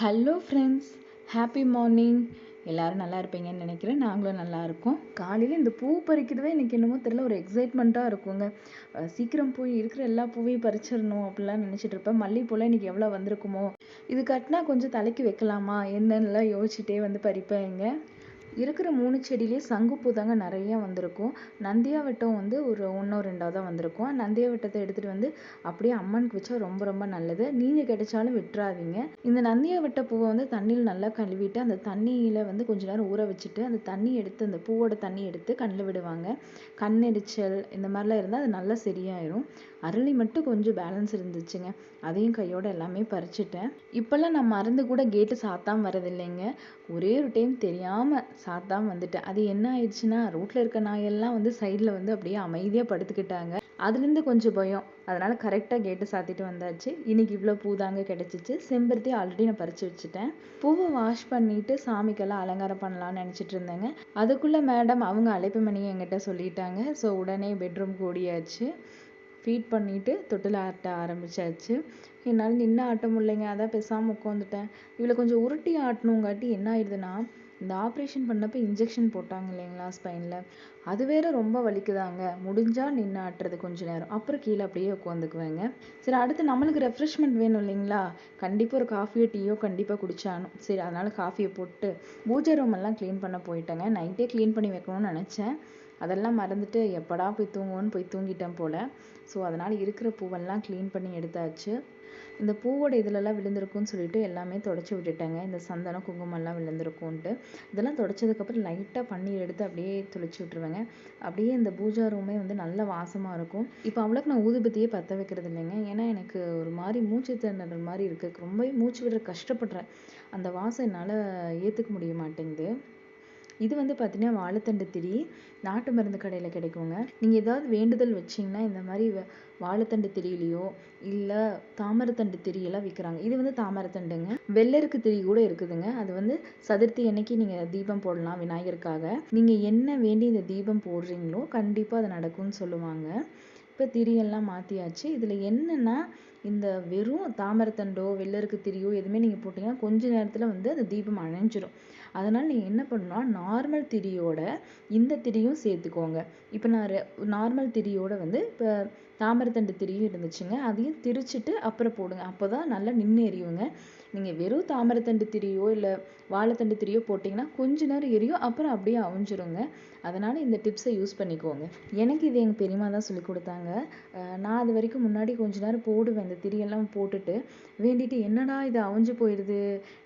Hello friends happy morning எல்லாரும் நல்லா இருப்பீங்கன்னு நினைக்கிறேன். நாங்களும் நல்லா இருக்கோம். காலையில் இந்த பூ பறிக்கிறதே எனக்கு என்னமோ தெரியல. ஒரு எக்ஸைட்மெண்ட்டாக இருக்குங்க. சீக்கிரம் போய் இருக்கிற எல்லா பூவையும் பறிச்சிடணும் அப்படிலாம் நினச்சிட்டு இருப்பேன். மல்லிகைப்பூலாம் இன்றைக்கி எவ்வளோ வந்திருக்குமோ. இது கட்டினா கொஞ்சம் தலைக்கு வைக்கலாமா? என்னென்னலாம் யோசிச்சுட்டே வந்து பறிப்பேங்க இருக்கிற மூணு செடியிலே சங்குப்பூ தாங்க நிறைய வந்திருக்கும். நந்தியாவட்டம் வந்து ஒரு ஒன்றோ ரெண்டோ தான் வந்திருக்கும். நந்தியாவட்டத்தை எடுத்துகிட்டு வந்து அப்படியே அம்மனுக்கு வச்சா ரொம்ப ரொம்ப நல்லது. நீங்கள் கிடைச்சாலும் விட்டுறாதீங்க. இந்த நந்தியாவட்ட பூவை வந்து தண்ணியில் நல்லா கழுவிட்டு அந்த தண்ணியில் வந்து கொஞ்ச நேரம் ஊற வச்சுட்டு அந்த தண்ணி எடுத்து அந்த பூவோட தண்ணி எடுத்து கண்ணில் விடுவாங்க. கண் எரிச்சல் இந்த மாதிரிலாம் இருந்தால் அது நல்லா சரியாயிரும். அரளி மட்டும் கொஞ்சம் பேலன்ஸ் இருந்துச்சுங்க. அதையும் கையோட எல்லாமே பறிச்சுட்டேன். இப்போல்லாம் நான் மருந்து கூட கேட்டு சாத்தாம வரதில்லைங்க. ஒரே ஒரு டைம் தெரியாமல் சாத்தாம வந்துட்டேன். அது என்ன ஆயிடுச்சுன்னா ரோட்ல இருக்க நாயெல்லாம் வந்து சைடில் வந்து அப்படியே அமைதியா படுத்துக்கிட்டாங்க. அதுலேருந்து கொஞ்சம் பயம். அதனால கரெக்டாக கேட்டு சாத்திட்டு வந்தாச்சு. இன்னைக்கு இவ்வளோ பூ தாங்க கிடச்சிச்சு. செம்பருத்தி ஆல்ரெடி நான் பறித்து வச்சுட்டேன். பூவை வாஷ் பண்ணிட்டு சாமிக்கெல்லாம் அலங்காரம் பண்ணலாம்னு நினச்சிட்டு இருந்தேங்க. அதுக்குள்ளே மேடம் அவங்க அழைப்பு மணியை என்கிட்ட சொல்லிட்டாங்க. ஸோ உடனே பெட்ரூம் கூடியாச்சு. ஃபீட் பண்ணிட்டு தொட்டில் ஆட்ட ஆரம்பிச்சாச்சு. என்னால் நின்று ஆட்ட முடியலைங்க. அதான் பேசாமல் உட்காந்துட்டேன். இவளை கொஞ்சம் உருட்டி ஆட்டணுங்காட்டி என்ன ஆயிடுதுன்னா இந்த ஆப்ரேஷன் பண்ணப்போ இன்ஜெக்ஷன் போட்டாங்க இல்லைங்களா ஸ்பைனில் அது வேற ரொம்ப வலிக்குதாங்க. முடிஞ்சால் நின்று ஆட்டுறது கொஞ்ச நேரம். அப்புறம் கீழே அப்படியே உட்காந்துக்குவேங்க. சரி அடுத்து நம்மளுக்கு ரெஃப்ரெஷ்மெண்ட் வேணும் இல்லைங்களா? கண்டிப்பாக ஒரு காஃபியோ டீயோ கண்டிப்பாக குடிச்சானும் சரி அதனால காஃபியை போட்டு பூஜை ரூம் எல்லாம் க்ளீன் பண்ண போயிட்டேங்க. நைட்டே க்ளீன் பண்ணி வைக்கணும்னு நினச்சேன். அதெல்லாம் மறந்துட்டு எப்படா போய் தூங்குவோன்னு போய் தூங்கிட்டேன் போல். ஸோ அதனால் இருக்கிற பூவெல்லாம் க்ளீன் பண்ணி எடுத்தாச்சு. இந்த பூவோட இதுலலாம் விழுந்திருக்கும்னு சொல்லிட்டு எல்லாமே தொடச்சி விட்டுட்டேங்க. இந்த சந்தனம் குங்குமம்லாம் விழுந்திருக்கும்ன்ட்டு. இதெல்லாம் தொடச்சதுக்கப்புறம் லைட்டாக பன்னீர் எடுத்து அப்படியே துளிச்சு விட்ருவேங்க அப்படியே இந்த பூஜா ரூமே வந்து நல்ல வாசமாக இருக்கும். இப்போ அவ்வளோக்கு நான் ஊதுபத்தியே பற்ற வைக்கிறது இல்லைங்க. ஏன்னா எனக்கு ஒரு மாதிரி மூச்சு திணறல் மாதிரி இருக்குது ரொம்பவே மூச்சு விடுற கஷ்டப்படுறேன். அந்த வாசம் என்னால் ஏற்றுக்க முடிய மாட்டேங்குது. இது வந்து பார்த்தீங்கன்னா வாழைத்தண்டு திரி. நாட்டு மருந்து கடையில் கிடைக்குங்க. நீங்கள் ஏதாவது வேண்டுதல் வச்சிங்கன்னா இந்த மாதிரி வ- வாழைத்தண்டு திரியிலையோ இல்லை தாமரைத்தண்டு திரியெல்லாம் விற்கிறாங்க இது வந்து தாமரைத்தண்டுங்க வெள்ளருக்கு திரி கூட இருக்குதுங்க. அது வந்து சதுர்த்தி அன்னைக்கு நீங்கள் தீபம் போடலாம் விநாயகருக்காக. நீங்கள் என்ன வேண்டி இந்த தீபம் போடுறீங்களோ கண்டிப்பாக அது நடக்கும்னு சொல்லுவாங்க. இப்போ திரியெல்லாம் மாற்றியாச்சு இதில் என்னென்னா இந்த வெறும் தாமரைத்தண்டோ வெள்ளருக்கு திரியோ எதுவுமே நீங்கள் போட்டிங்கன்னா கொஞ்ச நேரத்தில் வந்து அந்த தீபம் அணைஞ்சிரும். அதனால் நீங்கள் என்ன பண்ணணும்னா நார்மல் திரியோட இந்த திரியும் சேர்த்துக்கோங்க. இப்போ நான் நார்மல் திரியோட வந்து இப்போ தாமரைத்தண்டு திரியும் இருந்துச்சுங்க அதையும் திரிச்சிட்டு அப்புறம் போடுங்க. அப்போ தான் நல்லா நின்று எரியுங்க நீங்கள் வெறும் தாமரைத்தண்டு திரியோ இல்லை வாழைத்தண்டு திரியோ போட்டிங்கன்னா கொஞ்ச நேரம் எரியும் அப்புறம் அப்படியே அவிஞ்சிருங்க. அதனால் இந்த டிப்ஸை யூஸ் பண்ணிக்கோங்க. எனக்கு இது எங்கள் பெரியம்மா தான் சொல்லி கொடுத்தாங்க. நான் அது வரைக்கும் முன்னாடி கொஞ்ச நேரம் போடுவேன் இந்த திரியெல்லாம் போட்டுட்டு. வேண்டிட்டு என்னடா இது அவிஞ்சு போயிடுது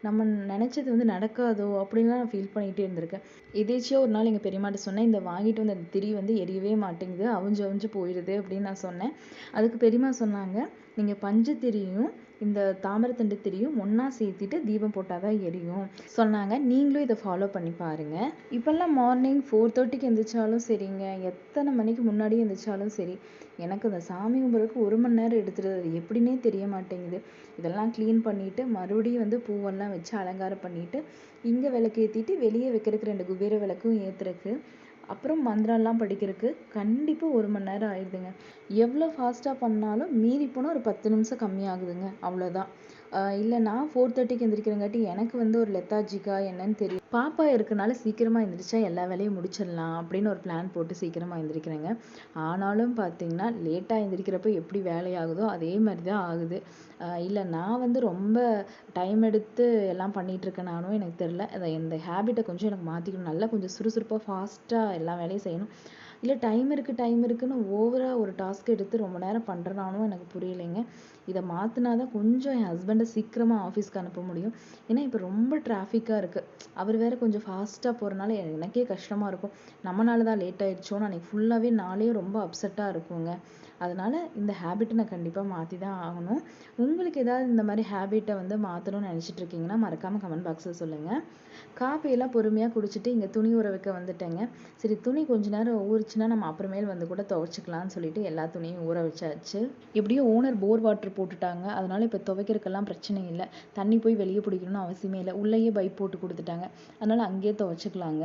நம்ம நினச்சது வந்து நடக்காதோ? அப்படின்லாம் நான் ஃபீல் பண்ணிகிட்டே இருந்திருக்கேன். எதேச்சியாக ஒரு நாள் எங்கள் பெரியம்மாட்ட சொன்னேன் இந்த வாங்கிட்டு வந்த அந்த திரி வந்து எரியவே மாட்டேங்குது அவிஞ்சு அவிஞ்சு போயிடுது அப்படின்னு நான் சொன்னேன். அதுக்கு பெரியம்மா சொன்னாங்க நீங்கள் பஞ்சு திரியும் இந்த தாமரைத்தண்டு திரியும் ஒன்றா சேர்த்திட்டு தீபம் போட்டால் தான் எரியும். சொன்னாங்க. நீங்களும் இதை ஃபாலோ பண்ணி பாருங்க. இப்போல்லாம் மார்னிங் ஃபோர் தேர்ட்டிக்கு எந்திரிச்சாலும் சரிங்க. எத்தனை மணிக்கு முன்னாடி எந்திரிச்சாலும் சரி. எனக்கு அந்த சாமி கும்பிட்றதுக்கு ஒரு மணி நேரம் எடுத்துருது. அது எப்படின்னே தெரிய மாட்டேங்குது. இதெல்லாம் க்ளீன் பண்ணிட்டு மறுபடியும் வந்து பூவெல்லாம் வச்சு அலங்காரம் பண்ணிட்டு இங்கே விளக்கு ஏற்றிட்டு வெளியே வைக்கிறதுக்கு ரெண்டு குபேர விளக்கும் ஏற்றுறக்கு அப்புறம் மந்திரம்லாம் படிக்கிறதுக்கு கண்டிப்பாக ஒரு மணி நேரம் ஆயிடுதுங்க. எவ்வளோ ஃபாஸ்ட்டாக பண்ணாலும் மீறி போனால் ஒரு பத்து நிமிஷம் கம்மியாகுதுங்க. அவ்வளோதான் இல்லை நான் ஃபோர் தேர்ட்டிக்கு எந்திரிக்கிறங்காட்டி எனக்கு வந்து ஒரு லெத்தாஜிக்கா என்னன்னு தெரியும். பாப்பா இருக்கனால சீக்கிரமாக எந்திரிச்சா எல்லா வேலையும் முடிச்சிடலாம் அப்படின்னு ஒரு பிளான் போட்டு சீக்கிரமாக எந்திரிக்கிறேங்க. ஆனாலும் பார்த்தீங்கன்னா லேட்டாக எந்திரிக்கிறப்ப எப்படி வேலையாகுதோ அதே மாதிரி தான் ஆகுது இல்லை நான் வந்து ரொம்ப டைம் எடுத்து எல்லாம் பண்ணிகிட்ருக்கேன் இருக்கேனானும் எனக்கு தெரில அதை இந்த ஹேபிட்டை கொஞ்சம் எனக்கு மாற்றிக்கணும் நல்லா கொஞ்சம் சுறுசுறுப்பாக ஃபாஸ்ட்டாக எல்லா வேலையும் செய்யணும். இல்லை டைம் இருக்குது டைம் இருக்குதுன்னு ஓவராக ஒரு டாஸ்க் எடுத்து ரொம்ப நேரம் பண்ணுறனானும் எனக்கு புரியலைங்க. இதை மாற்றினா தான் கொஞ்சம் என் ஹஸ்பண்டை சீக்கிரமாக ஆஃபீஸ்க்கு அனுப்ப முடியும். ஏன்னா இப்போ ரொம்ப டிராஃபிக்காக இருக்குது அவர் வேற கொஞ்சம் ஃபாஸ்ட்டாக போகிறனால எனக்கே கஷ்டமாக இருக்கும். நம்மனால தான் லேட் ஆயிடுச்சோன்னு அன்றைக்கி ஃபுல்லாகவே நாளே ரொம்ப அப்செட்டாக இருக்குங்க. அதனால் இந்த ஹேபிட்டை நான் கண்டிப்பாக மாற்றி தான் ஆகணும். உங்களுக்கு ஏதாவது இந்த மாதிரி ஹேபிட்டை வந்து மாற்றணும்னு நினச்சிட்டு இருக்கீங்கன்னா மறக்காமல் கமெண்ட் பாக்ஸில் சொல்லுங்கள் காஃபியெல்லாம் பொறுமையாக குடிச்சிட்டு இங்கே துணி ஊற வைக்க வந்துட்டேங்க. சரி துணி கொஞ்ச நேரம் ஊறிச்சுன்னா நம்ம அப்புறமேல் வந்து கூட துவைச்சிக்கலாம்னு சொல்லிட்டு எல்லா துணியும் ஊற வச்சாச்சு. எப்படியும் ஓனர் போர் வாட்டர் போட்டுட்டாங்க. அதனால இப்போ துவைக்கிறதுக்கெல்லாம் பிரச்சனை இல்லை. தண்ணி போய் வெளியே பிடிக்கணும்னு அவசியமே இல்லை. உள்ளேயே பைப் போட்டு கொடுத்துட்டாங்க. அதனால அங்கேயே துவைச்சிக்கலாங்க.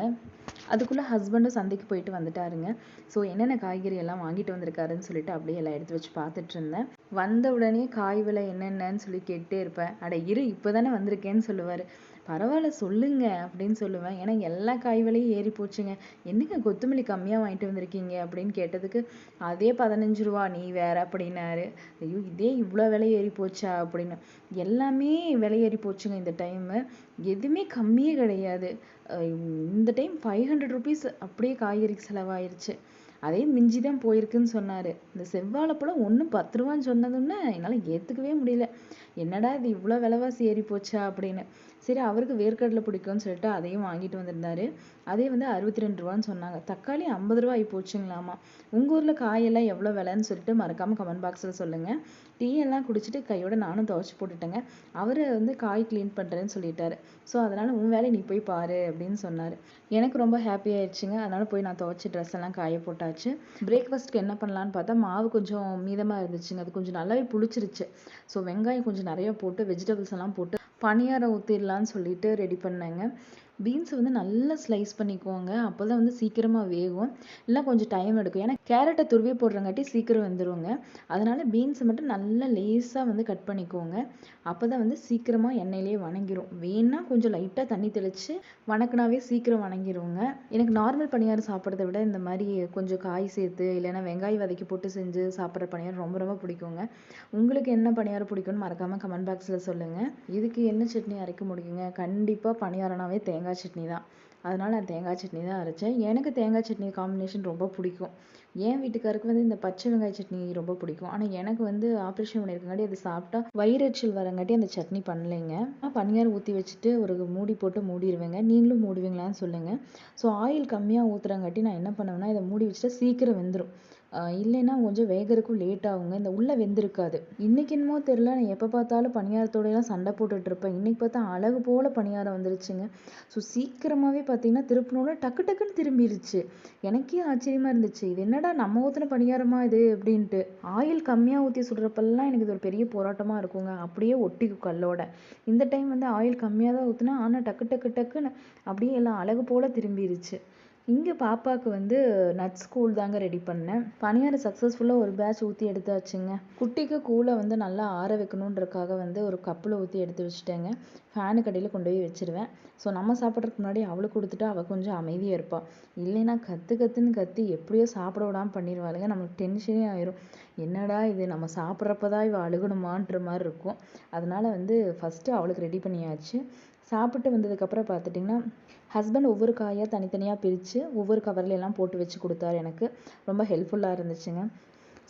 அதுக்குள்ளே ஹஸ்பண்டும் சந்தைக்கு போயிட்டு வந்துட்டாருங்க. ஸோ என்னென்ன காய்கறி எல்லாம் வாங்கிட்டு வந்திருக்காருன்னு சொல்லிட்டு அப்படியே எல்லாம் எடுத்து வச்சு பார்த்துட்டு இருந்தேன். வந்த உடனே காய் விலை என்னென்னு சொல்லி கேட்டே இருப்பேன். அட இரு இப்போ தானே வந்திருக்கேன்னு சொல்லுவார். பரவாயில்ல சொல்லுங்க அப்படின்னு சொல்லுவேன். ஏன்னா எல்லா காய் விலையும் ஏறி போச்சுங்க. என்னங்க கொத்தமல்லி கம்மியாக வாங்கிட்டு வந்திருக்கீங்க அப்படின்னு கேட்டதுக்கு அதே பதினஞ்சு ரூபா நீ வேற அப்படின்னாரு. ஐயோ இதே இவ்வளோ விலை ஏறி போச்சா அப்படின்னு. எல்லாமே விலை ஏறி போச்சுங்க இந்த டைமு எதுவுமே கம்மியே கிடையாது. இந்த டைம் ஃபைவ் ஹண்ட்ரட் ருபீஸ் அப்படியே காய்கறிக்கு செலவாயிருச்சு. அதே மிஞ்சி தான் போயிருக்குன்னு சொன்னார். இந்த செவ்வாழைப்பழம் ஒன்று பத்து ரூபான்னு சொன்னதுன்னு என்னால் ஏற்றுக்கவே முடியல. என்னடா இது இவ்வளோ விலைவாசி ஏறி போச்சா அப்படின்னு. சரி அவருக்கு வேர்க்கடலை பிடிக்கும்னு சொல்லிட்டு அதையும் வாங்கிட்டு வந்திருந்தாரு. அதே வந்து அறுபத்தி ரெண்டு ரூபான்னு சொன்னாங்க. தக்காளி ஐம்பது ரூபா ஆகி போச்சுங்களாமா? உங்கள் ஊரில் காயெல்லாம் எவ்வளோ விலைன்னு சொல்லிட்டு மறக்காமல் கமெண்ட் பாக்ஸில் சொல்லுங்கள் டீ எல்லாம் குடிச்சிட்டு கையோட நானும் துவைச்சி போட்டுட்டேங்க. அவர் வந்து காய் க்ளீன் பண்ணுறேன்னு சொல்லிட்டாரு. ஸோ அதனால் உன் வேலையை நீ போய் பாரு அப்படின்னு சொன்னார். எனக்கு ரொம்ப ஹாப்பி ஆயிடுச்சுங்க. அதனால் போய் நான் துவைச்சி ட்ரெஸ் எல்லாம் காய போட்டாச்சு. பிரேக்ஃபாஸ்ட்க்கு என்ன பண்ணலான்னு பார்த்தா மாவு கொஞ்சம் மீதமாக இருந்துச்சுங்க. அது கொஞ்சம் நல்லாவே புளிச்சிருச்சு. ஸோ வெங்காயம் கொஞ்சம் நிறைய போட்டு வெஜிடபிள்ஸ் எல்லாம் போட்டு பணியாரம் ஊற்றிடலான்னு சொல்லிட்டு ரெடி பண்ணேங்க. பீன்ஸை வந்து நல்லா ஸ்லைஸ் பண்ணிக்கோங்க. அப்போ தான் வந்து சீக்கிரமாக வேகும். இல்லை கொஞ்சம் டைம் எடுக்கும். ஏன்னா கேரட்டை துருவி போடுறங்காட்டி சீக்கிரம் வந்துடுவோங்க அதனால் பீன்ஸை மட்டும் நல்லா லேஸாக வந்து கட் பண்ணிக்கோங்க. அப்போ தான் வந்து சீக்கிரமாக எண்ணெயிலே வணங்கிரும். வேணால் கொஞ்சம் லைட்டாக தண்ணி தெளித்து வணக்கினாவே சீக்கிரம் வணங்கிடுவோங்க எனக்கு நார்மல் பணியாரம் சாப்பிட்றத விட இந்த மாதிரி கொஞ்சம் காய் சேர்த்து இல்லைன்னா வெங்காயம் வதக்கி போட்டு செஞ்சு சாப்பிட்ற பணியாரம் ரொம்ப ரொம்ப பிடிக்குங்க. உங்களுக்கு என்ன பணியாரம் பிடிக்கும்னு மறக்காமல் கமெண்ட் பாக்ஸில் சொல்லுங்கள் இதுக்கு என்ன சட்னி அரைக்க முடியுங்க? கண்டிப்பாக பணியாரனாவே தேங்காய் தேங்காய் சட்னி தான். அதனால நான் தேங்காய் சட்னி தான் அரைச்சேன். எனக்கு தேங்காய் சட்னி காம்பினேஷன் ரொம்ப பிடிக்கும். என் வீட்டுக்காருக்கு வந்து இந்த பச்சை வெங்காய சட்னி ரொம்ப பிடிக்கும். ஆனால் எனக்கு வந்து ஆப்ரேஷன் பண்ணியிருக்கங்காட்டி அது சாப்பிட்டா வயிறெச்சல் வரங்காட்டி அந்த சட்னி பண்ணலைங்க. பனியாரம் ஊற்றி வச்சுட்டு ஒரு மூடி போட்டு மூடிடுவேங்க நீங்களும் மூடுவீங்களான்னு சொல்லுங்கள் ஸோ ஆயில் கம்மியாக ஊற்றுறங்காட்டி நான் என்ன பண்ணுவேன்னா இதை மூடி வச்சுட்டா சீக்கிரம் வெந்துடும் இல்லைன்னா கொஞ்சம் வேகறதுக்கும் லேட் ஆகுங்க. இந்த உள்ளே வெந்திருக்காது. இன்னைக்கு என்னமோ தெரில நான் எப்போ பார்த்தாலும் பணியாரத்தோடையெல்லாம் சண்டை போட்டுட்ருப்பேன் இருப்பேன். பார்த்தா அழகு போல் பணியாரம் வந்துருச்சுங்க. ஸோ சீக்கிரமாகவே பார்த்தீங்கன்னா திருப்பினோட டக்கு டக்குன்னு திரும்பிடுச்சு எனக்கே ஆச்சரியமாக இருந்துச்சு. இது என்னடா நம்ம ஊற்றின பணியாரமா இது அப்படின்ட்டு. ஆயில் கம்மியாக ஊற்றி சுடுறப்பெல்லாம் எனக்கு இது ஒரு பெரிய போராட்டமாக இருக்குங்க. அப்படியே ஒட்டிக்கும் கல்லோட. இந்த டைம் வந்து ஆயில் கம்மியாக தான் ஊற்றினா ஆனால் டக்கு டக்கு டக்குன்னு அப்படியே எல்லாம் அழகு போல் திரும்பிடுச்சு இங்கே பாப்பாவுக்கு வந்து நட்ஸ் கூழ் தாங்க ரெடி பண்ணேன். பணியாரம் சக்ஸஸ்ஃபுல்லாக ஒரு பேட்ச் ஊற்றி எடுத்தாச்சுங்க. குட்டிக்கு கூழை வந்து நல்லா ஆற வைக்கணுன்றக்காக வந்து ஒரு கப்பில் ஊற்றி எடுத்து வச்சுட்டேங்க. ஃபேனு கடையில் கொண்டு போய் வச்சுருவேன். ஸோ நம்ம சாப்பிட்றதுக்கு முன்னாடி அவளுக்கு கொடுத்துட்டு அவள் கொஞ்சம் அமைதியாக இருப்பாள் இல்லைன்னா கற்று கற்றுன்னு கத்தி எப்படியோ சாப்பிட விடாமல் பண்ணிடுவாளுங்க. நம்மளுக்கு டென்ஷனே ஆயிரும். என்னடா இது? நம்ம சாப்பிட்றப்ப தான் இவள் அழுகணுமான்ற மாதிரி இருக்கும். அதனால் வந்து ஃபஸ்ட்டு அவளுக்கு ரெடி பண்ணியாச்சு. சாப்பிட்டு வந்ததுக்கப்புறம் பார்த்துட்டிங்கன்னா ஹஸ்பண்ட் ஒவ்வொரு காயாக தனித்தனியாக பிரித்து ஒவ்வொரு கவர்ல எல்லாம் போட்டு வச்சு கொடுத்தாரு எனக்கு. ரொம்ப ஹெல்ப்ஃபுல்லாக இருந்துச்சுங்க.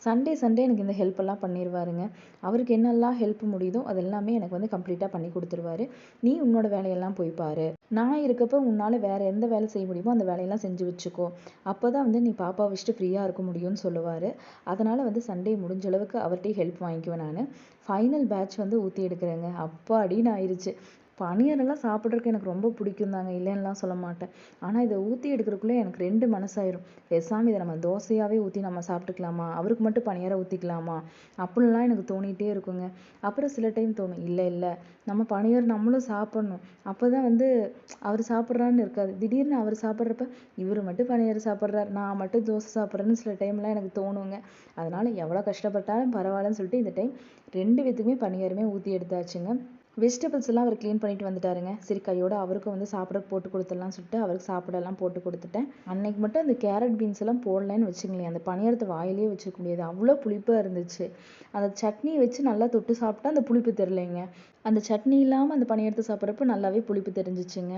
சண்டே சண்டே எனக்கு இந்த ஹெல்ப் எல்லாம் பண்ணிடுவாருங்க அவருக்கு என்னெல்லாம் ஹெல்ப் முடியுதோ அது எல்லாமே எனக்கு வந்து கம்ப்ளீட்டாக பண்ணி கொடுத்துருவாரு. நீ உன்னோட வேலையெல்லாம் போய் பாரு. நான் இருக்கப்போ உன்னால் வேறு எந்த வேலை செய்ய முடியுமோ அந்த வேலையெல்லாம் செஞ்சு வச்சுக்கோ. அப்போ தான் வந்து நீ பாப்பா வச்சுட்டு ஃப்ரீயாக இருக்க முடியும்னு சொல்லுவார். அதனால் வந்து சண்டே முடிஞ்ச அளவுக்கு அவர்கிட்டயே ஹெல்ப் வாங்கிக்குவேன் நான். ஃபைனல் பேட்ச் வந்து ஊற்றி எடுக்கிறேங்க. அப்பா அப்படின்னு ஆயிடுச்சு பனியாரெல்லாம் சாப்பிட்றதுக்கு எனக்கு ரொம்ப பிடிக்கும் தாங்க இல்லைன்னுலாம் சொல்ல மாட்டேன். ஆனால் இதை ஊற்றி எடுக்கிறதுக்குள்ளே எனக்கு ரெண்டு மனசாயிரும். பேசாமல் இதை நம்ம தோசையாகவே ஊற்றி நம்ம சாப்பிட்டுக்கலாமா? அவருக்கு மட்டும் பணியாரம் ஊற்றிக்கலாமா அப்படின்லாம் எனக்கு தோணிகிட்டே இருக்குங்க. அப்புறம் சில டைம் தோணும் இல்லை இல்லை. நம்ம பணியாரம் நம்மளும் சாப்பிட்ணும். அப்போ தான் வந்து அவர் சாப்பிட்றான்னு இருக்காது. திடீர்னு அவர் சாப்பிட்றப்ப இவர் மட்டும் பணியாரம் சாப்பிட்றாரு. நான் மட்டும் தோசை சாப்பிட்றேன்னு சில டைம்லாம் எனக்கு தோணுங்க. அதனால் எவ்வளோ கஷ்டப்பட்டாலும் பரவாயில்லன்னு சொல்லிட்டு இந்த டைம் ரெண்டு விதத்துக்குமே பணியாரமே ஊற்றி எடுத்தாச்சுங்க. வெஜிடபிள்ஸ் எல்லாம் அவர் க்ளீன் பண்ணிட்டு வந்துட்டாருங்க. சரி கையோட அவருக்கும் வந்து சாப்பிட போட்டு கொடுத்துடலாம்னு சொல்லிட்டு அவருக்கு சாப்பிடலாம் போட்டு கொடுத்துட்டேன். அன்னைக்கு மட்டும் அந்த கேரட் பீன்ஸ் எல்லாம் போடலன்னு வச்சுங்களேன் அந்த பணியாரத்தை வாயிலே வச்சுக்க முடியாது. அவ்வளோ புளிப்பாக இருந்துச்சு. அந்த சட்னி வச்சு நல்லா தொட்டு சாப்பிட்டா அந்த புளிப்பு தெரிலைங்க அந்த சட்னி இல்லாமல் அந்த பணியெடுத்து சாப்பிட்றப்ப நல்லாவே புளிப்பு தெரிஞ்சிச்சுங்க.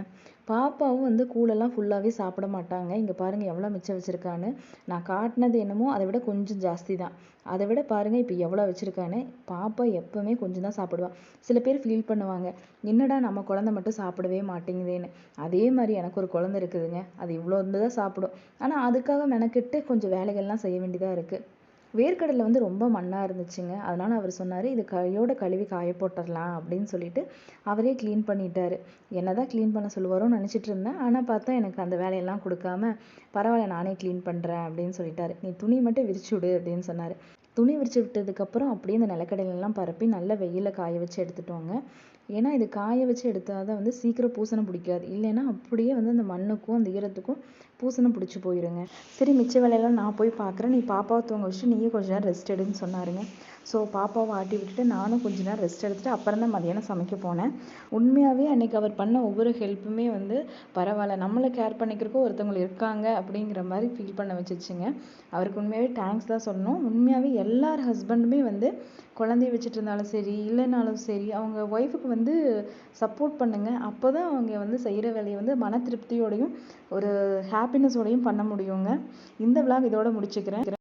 பாப்பாவும் வந்து கூழெல்லாம் ஃபுல்லாகவே சாப்பிட மாட்டாங்க. இங்கே பாருங்கள் எவ்வளோ மிச்சம் வச்சுருக்கான்னு. நான் காட்டினது என்னமோ அதை விட கொஞ்சம் ஜாஸ்தி தான் அதை விட பாருங்கள் இப்போ எவ்வளோ வச்சுருக்கான்னு. பாப்பா எப்போவுமே கொஞ்சம் தான் சாப்பிடுவா. சில பேர் ஃபீல் பண்ணுவாங்க. என்னடா நம்ம குழந்தை மட்டும் சாப்பிடவே மாட்டேங்குதேன்னு. அதே மாதிரி எனக்கு ஒரு குழந்தை இருக்குதுங்க. அது இவ்வளோ தான் சாப்பிடும். ஆனால் அதுக்காக மெனக்கெட்டு கொஞ்சம் வேலைகள்லாம் செய்ய வேண்டியதாக இருக்குது வேர்க்கடலை வந்து ரொம்ப மண்ணாக இருந்துச்சுங்க. அதனால் அவர் சொன்னார் இது கையோட கழுவி காய போட்டுடலாம் அப்படின்னு சொல்லிட்டு அவரே க்ளீன் பண்ணிட்டார். என்ன தான் க்ளீன் பண்ண சொல்லுவாரோன்னு நினச்சிட்டு இருந்தேன். ஆனால் பார்த்தா எனக்கு அந்த வேலையெல்லாம் கொடுக்காம பரவாயில்ல நானே க்ளீன் பண்ணுறேன் அப்படின்னு சொல்லிட்டாரு. நீ துணி மட்டும் விரிச்சு விடு அப்படின்னு சொன்னார். துணி விரித்து விட்டதுக்கப்புறம் அப்படியே இந்த நிலக்கடலையெல்லாம் பரப்பி நல்லா வெயிலில் காய வச்சு எடுத்துட்டோங்க. ஏன்னா இது காய வச்சு எடுத்தால் தான் வந்து சீக்கிரம் பூசணம் பிடிக்காது. இல்லைன்னா அப்படியே வந்து அந்த மண்ணுக்கும் அந்த ஈரத்துக்கும் பூசணம் பிடிச்சி போயிருங்க. சரி மிச்ச வேலையெல்லாம் நான் போய் பார்க்குறேன் நீ பாப்பாவை தூங்க வச்சுட்டு நீயே கொஞ்ச நேரம் ரெஸ்ட் எடுன்னு சொன்னாருங்க. ஸோ பாப்பாவை ஆட்டி விட்டுட்டு நானும் கொஞ்ச நேரம் ரெஸ்ட் எடுத்துகிட்டு அப்புறம் தான் மதியானம் சமைக்க போனேன். உண்மையாகவே அன்றைக்கி அவர் பண்ண ஒவ்வொரு ஹெல்ப்புமே வந்து பரவாயில்ல. நம்மளை கேர் பண்ணிக்கிறக்கோ ஒருத்தவங்க இருக்காங்க அப்படிங்கிற மாதிரி ஃபீல் பண்ண வச்சுச்சுங்க. அவருக்கு உண்மையாகவே தேங்க்ஸ் தான் சொல்லணும். உண்மையாகவே எல்லார் ஹஸ்பண்டுமே வந்து குழந்தைய வச்சுட்டு இருந்தாலும் சரி இல்லைனாலும் சரி அவங்க ஒய்ஃபுக்கு வந்து சப்போர்ட் பண்ணுங்க. அப்போ தான் அவங்க வந்து செய்கிற வேலையை வந்து மன திருப்தியோடையும் ஒரு ஹாப்பினஸோடையும் பண்ண முடியுங்க. இந்த விழா இதோட முடிச்சுக்கிறேன்.